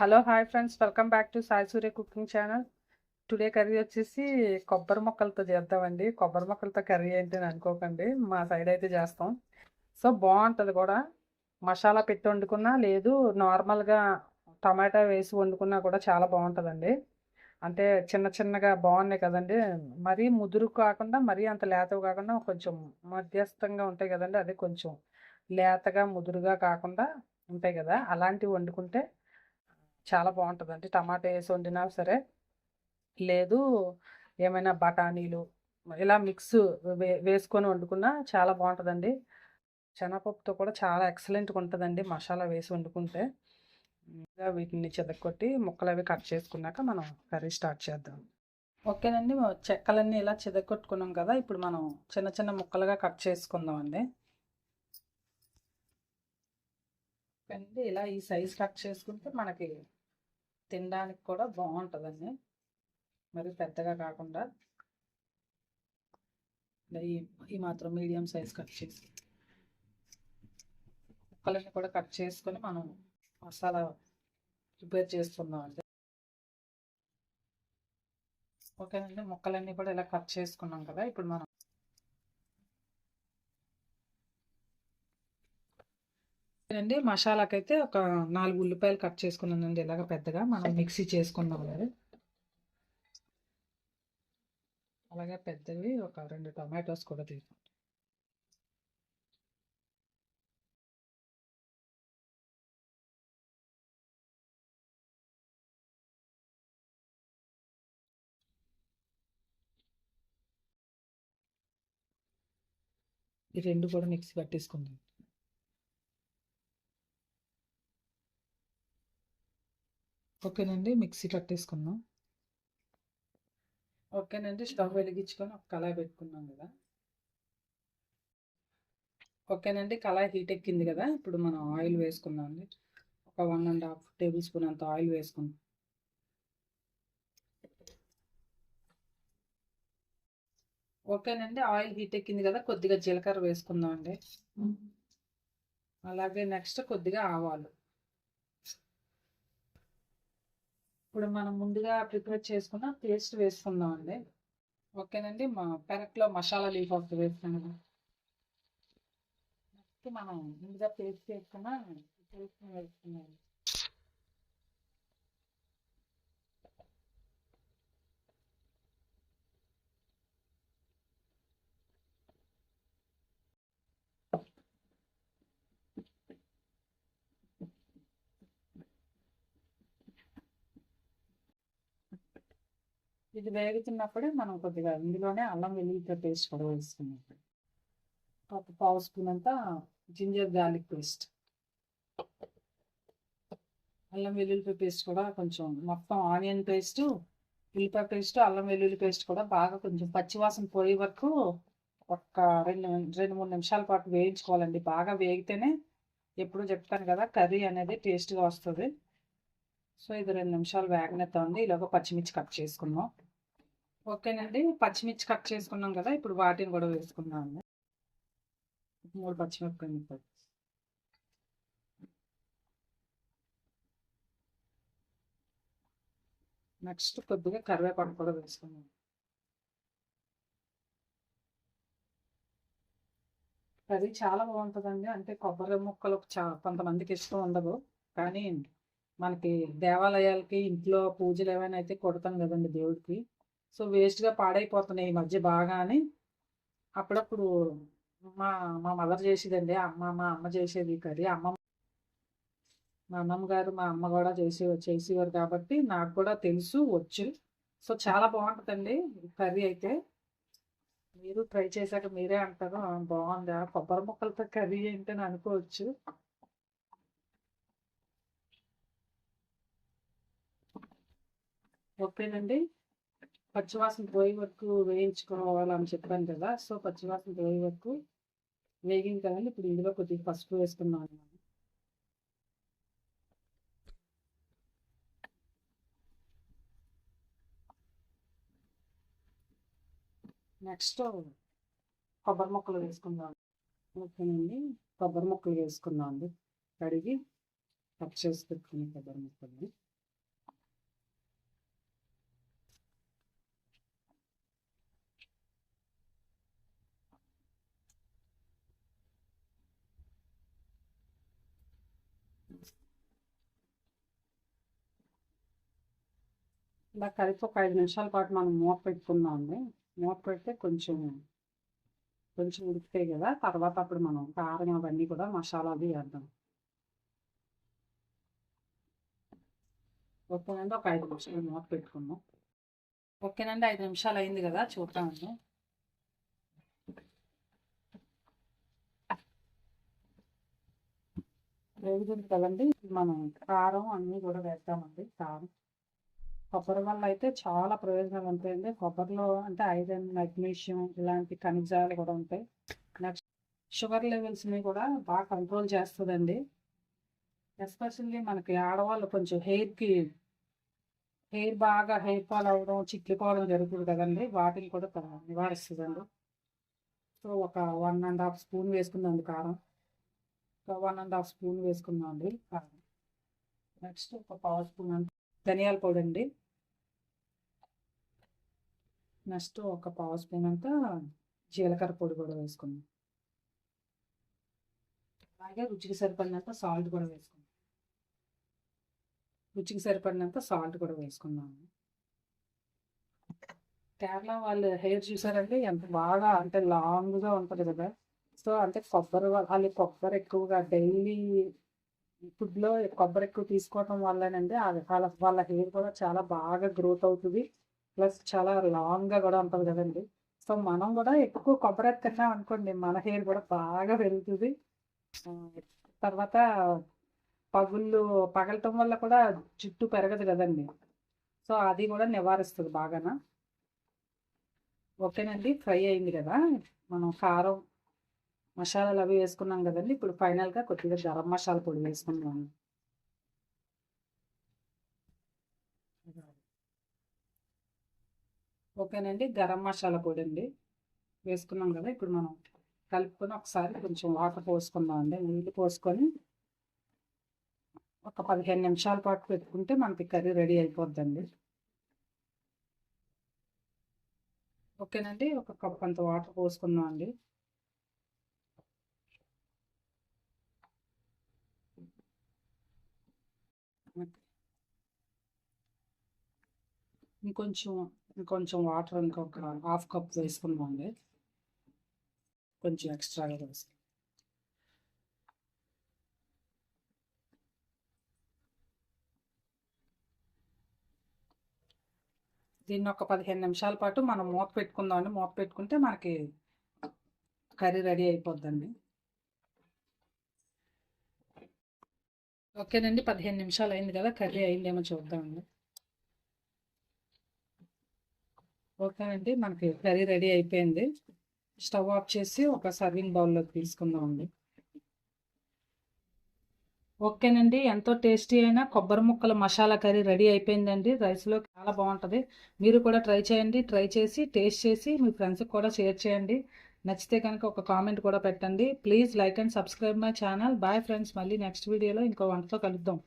Hello hi friends welcome back to Sai Surya cooking channel today curry వచ్చేసి కొబ్బరి మొక్కలతో చేద్దామండి. కొబ్బరి మొక్కలతో కర్రీ ఏంటి అని అనుకోకండి. మా సైడ్ అయితే చేస్తాం. సో బాగుంటుంది కూడా. మసాలా పెట్టి వండుకున్నా లేదు నార్మల్గా టమాటా వేసి వండుకున్నా కూడా చాలా బాగుంటుందండి. అంటే చిన్న చిన్నగా బాగున్నాయి కదండి. మరీ ముదురు కాకుండా మరీ అంత లేతవి కాకుండా కొంచెం మధ్యస్థంగా ఉంటాయి కదండి. అదే కొంచెం లేతగా ముదురుగా కాకుండా ఉంటాయి కదా. అలాంటివి వండుకుంటే చాలా బాగుంటుంది అండి టమాటా వేసి వండినా సరే లేదు ఏమైనా బఠానీలు ఇలా మిక్స్ వే వేసుకొని వండుకున్నా చాలా బాగుంటుందండి. శనగపప్పుతో కూడా చాలా ఎక్సలెంట్గా ఉంటుందండి మసాలా వేసి వండుకుంటే. ఇంకా వీటిని చెదక్కొట్టి ముక్కలు అవి కట్ చేసుకున్నాక మనం కర్రీ స్టార్ట్ చేద్దాం. ఓకేనండి. చెక్కలన్నీ ఇలా చెదక్కొట్టుకున్నాం కదా ఇప్పుడు మనం చిన్న చిన్న ముక్కలుగా కట్ చేసుకుందామండి. అండి ఇలా ఈ సైజ్ కట్ చేసుకుంటే మనకి తినడానికి కూడా బాగుంటుందండి. మరి పెద్దగా కాకుండా ఈ ఈ మాత్రం మీడియం సైజ్ కట్ చేసి ముక్కలన్నీ కూడా కట్ చేసుకొని మనం మసాలా ప్రిపేర్ చేసుకుందాం అండి ఓకేనండి ముక్కలన్నీ కూడా ఇలా కట్ చేసుకున్నాం కదా ఇప్పుడు మనం అండి. మసాలాకైతే ఒక నాలుగు ఉల్లిపాయలు కట్ చేసుకున్నానండి. ఇలాగ పెద్దగా మనం మిక్సీ చేసుకున్నాం కదా అలాగే పెద్దవి ఒక రెండు టమాటోస్ కూడా తీసుకుంటాం ఈ రెండు కూడా మిక్సీ పట్టేసుకుందాం. ఓకేనండి మిక్సీ పట్టేసుకున్నాం ఓకేనండి స్టవ్ వెలిగించుకొని ఒక కళాయి పెట్టుకున్నాం కదా. ఓకేనండి కళాయి హీట్ ఎక్కింది కదా ఇప్పుడు మనం ఆయిల్ వేసుకుందాం అండి. ఒక one and half table spoon అంత ఆయిల్ వేసుకుందాం. ఓకేనండి ఆయిల్ హీట్ ఎక్కింది కదా కొద్దిగా జీలకర్ర వేసుకుందాం అండి. అలాగే నెక్స్ట్ కొద్దిగా ఆవాలు. ఇప్పుడు మనం ముందుగా ప్రిపేర్ చేసుకున్న పేస్ట్ వేసుకుందాం అండి ఓకేనండి? మా పెరట్లో మసాలా లీఫ్ ఆఫ్ వేసుకున్నాం నెక్స్ట్ మనం ముందుగా పేస్ట్ చేసుకున్న పేస్ట్ వేసుకున్నాం. ఇది వేగుతున్నప్పుడే మనం కొద్దిగా ఇందులోనే అల్లం వెల్లుల్లిపాయ పేస్ట్ కూడా వేసుకున్నాం ఒక పావు స్పూన్ అంతా జింజర్ గార్లిక్ పేస్ట్. అల్లం వెల్లుల్లిపాయ పేస్ట్ కూడా కొంచెం మొత్తం ఆనియన్ పేస్ట్ ఉల్లిపాయ పేస్ట్ అల్లం వెల్లుల్లి పేస్ట్ కూడా బాగా కొంచెం పచ్చివాసన పోయే వరకు ఒక రెండు రెండు మూడు నిమిషాల పాటు వేయించుకోవాలండి. బాగా వేగితేనే ఎప్పుడు చెప్తాను కదా కర్రీ అనేది టేస్ట్గా వస్తుంది. సో ఇది రెండు నిమిషాలు వేగనెత్తామండి ఇలాగ పచ్చిమిర్చి కట్ చేసుకున్నాం ఓకేనండి. పచ్చిమిర్చి కట్ చేసుకున్నాం కదా ఇప్పుడు వాటిని కూడా వేసుకుందాం అండి. మూడు పచ్చిమిరపకాయలు నెక్స్ట్ కొద్దిగా కరివేపాకు కూడా వేసుకుందాం. కర్రీ చాలా బాగుంటుందండి. అంటే కొబ్బరి ముక్కలు చా కొంతమందికి ఇష్టం ఉండదు. కానీ మనకి దేవాలయాలకి ఇంట్లో పూజలు ఏమైనా అయితే కొడతాం కదండి దేవుడికి. సో వేస్ట్గా పాడైపోతున్నాయి ఈ మధ్య బాగా అని. అప్పుడప్పుడు మా మా మదర్ చేసేదండి. అమ్మ మా అమ్మ చేసేది కర్రీ. అమ్మ మా అమ్మమ్మ గారు మా అమ్మ కూడా చేసే చేసేవారు కాబట్టి నాకు కూడా తెలుసు వచ్చు. సో చాలా బాగుంటుందండి కర్రీ అయితే. మీరు ట్రై చేశాక మీరే అంటారు. బాగుందా? కొబ్బరి ముక్కలతో కర్రీ ఏంటని అనుకోవచ్చు. ఓకేనండి. పచ్చివాసన పోయే వరకు వేయించుకోవాలని చెప్పాను కదా సో పచ్చివాసన పోయే వరకు వేగింది కదండి ఇప్పుడు ఇందులో కొద్దిగా పసుపు వేసుకున్నాను నెక్స్ట్ కొబ్బరి ముక్కలు వేసుకుందాం. ఓకేనండి. కొబ్బరి ముక్కలు వేసుకుందాం అండి. కడిగి కట్ చేసి పెట్టుకుని కొబ్బరి ముక్కల్ని. ఇలా కలిపి ఒక ఐదు నిమిషాల పాటు మనం మూత పెట్టుకుందామండి మూత పెడితే కొంచెం కొంచెం ఉడికితే కదా. తర్వాత అప్పుడు మనం కారం అవన్నీ కూడా మసాలాలు వేద్దాం. ఓకేనండి ఒక ఐదు నిమిషాలు మూత పెట్టుకున్నాం ఓకేనండి ఐదు నిమిషాలు అయింది కదా చూద్దామండి వేగుతుంది కదండి. మనం కారం అన్నీ కూడా వేస్తామండి కారం. కొబ్బరి వల్ల అయితే చాలా ప్రయోజనాలు ఉంటాయండి. కొబ్బరిలో అంటే ఐరన్ మెగ్నీషియం ఇలాంటి ఖనిజాలు కూడా ఉంటాయి. నెక్స్ట్ షుగర్ లెవెల్స్ని కూడా బాగా కంట్రోల్ చేస్తుందండి. ఎస్పెషల్లీ మనకి ఆడవాళ్ళు కొంచెం హెయిర్కి హెయిర్ బాగా హెయిర్ ఫాల్ అవ్వడం చిక్కిపోవడం జరుగుతుంది కదండి. వాటిని కూడా నివారిస్తుందండి. సో ఒక వన్ అండ్ హాఫ్ స్పూన్ వేసుకుందండి కారం. వన్ అండ్ హాఫ్ స్పూన్ వేసుకుందాం అండి కారం. నెక్స్ట్ ఒక పావు స్పూన్ అంత ధనియాల పొడి అండి. నెక్స్ట్ ఒక పావు స్పూన్ అంతా జీలకర్ర పొడి కూడా వేసుకుందాం. అలాగే రుచికి సరిపడినంత సాల్ట్ కూడా వేసుకుందాం. రుచికి సరిపడినంత సాల్ట్ కూడా వేసుకున్నాము కేరళ వాళ్ళ హెయిర్ చూసారంటే ఎంత బాగా అంటే లాంగ్గా ఉంటుంది కదా. సో అంటే కొబ్బరి వాళ్ళు కొబ్బరి ఎక్కువగా డైలీ ఫుడ్లో కొబ్బరి ఎక్కువ తీసుకోవటం వల్లనండి వాళ్ళ వాళ్ళ హెయిర్ కూడా చాలా బాగా గ్రోత్ అవుతుంది. ప్లస్ చాలా లాంగ్గా కూడా ఉంటుంది కదండి. సో మనం కూడా ఎక్కువ కొబ్బరి తిన్నాం అనుకోండి మన హెయిర్ కూడా బాగా పెరుగుతుంది. తర్వాత పగుళ్ళు పగలటం వల్ల కూడా జుట్టు పెరగదు కదండి. సో అది కూడా నివారిస్తుంది బాగానా. ఓకేనండి ఫ్రై అయింది కదా. మనం కారం మసాలాలు అవి వేసుకున్నాం కదండి. ఇప్పుడు ఫైనల్గా కొద్దిగా గరం మసాలా పొడి వేసుకున్నాము ఓకేనండి. గరం మసాలా పొడి అండి వేసుకున్నాం కదా ఇప్పుడు మనం కలుపుకొని ఒకసారి కొంచెం వాటర్ పోసుకుందాం అండి. నీళ్ళు పోసుకొని ఒక పదిహేను నిమిషాల పాటు పెట్టుకుంటే మనకి కర్రీ రెడీ అయిపోద్దండి. ఓకేనండి. ఒక కప్ అంత వాటర్ పోసుకుందాం అండి. ఇంకొంచెం కొంచెం వాటర్ ఇంకొక హాఫ్ కప్ వేసుకున్నామండి కొంచెం ఎక్స్ట్రాగా వేసి దీన్ని ఒక పదిహేను నిమిషాల పాటు మనం మూత పెట్టుకుందామండి మూత పెట్టుకుంటే మనకి కర్రీ రెడీ అయిపోద్దండి. ఓకేనండి పదిహేను నిమిషాలు అయింది కదా కర్రీ అయిందేమో చూద్దామండి. ఓకేనండి మనకి కర్రీ రెడీ అయిపోయింది. స్టవ్ ఆఫ్ చేసి ఒక సర్వింగ్ బౌల్లోకి తీసుకుందామండి ఓకేనండి ఎంతో టేస్టీ అయిన కొబ్బరి ముక్కల మసాలా కర్రీ రెడీ అయిపోయిందండి. రైస్లో చాలా బాగుంటుంది. మీరు కూడా ట్రై చేయండి ట్రై చేసి టేస్ట్ చేసి మీ ఫ్రెండ్స్కి కూడా షేర్ చేయండి. నచ్చితే కనుక ఒక కామెంట్ కూడా పెట్టండి. Please like and subscribe my channel. Bye friends మళ్ళీ నెక్స్ట్ వీడియోలో ఇంకో వంటతో కలుద్దాం.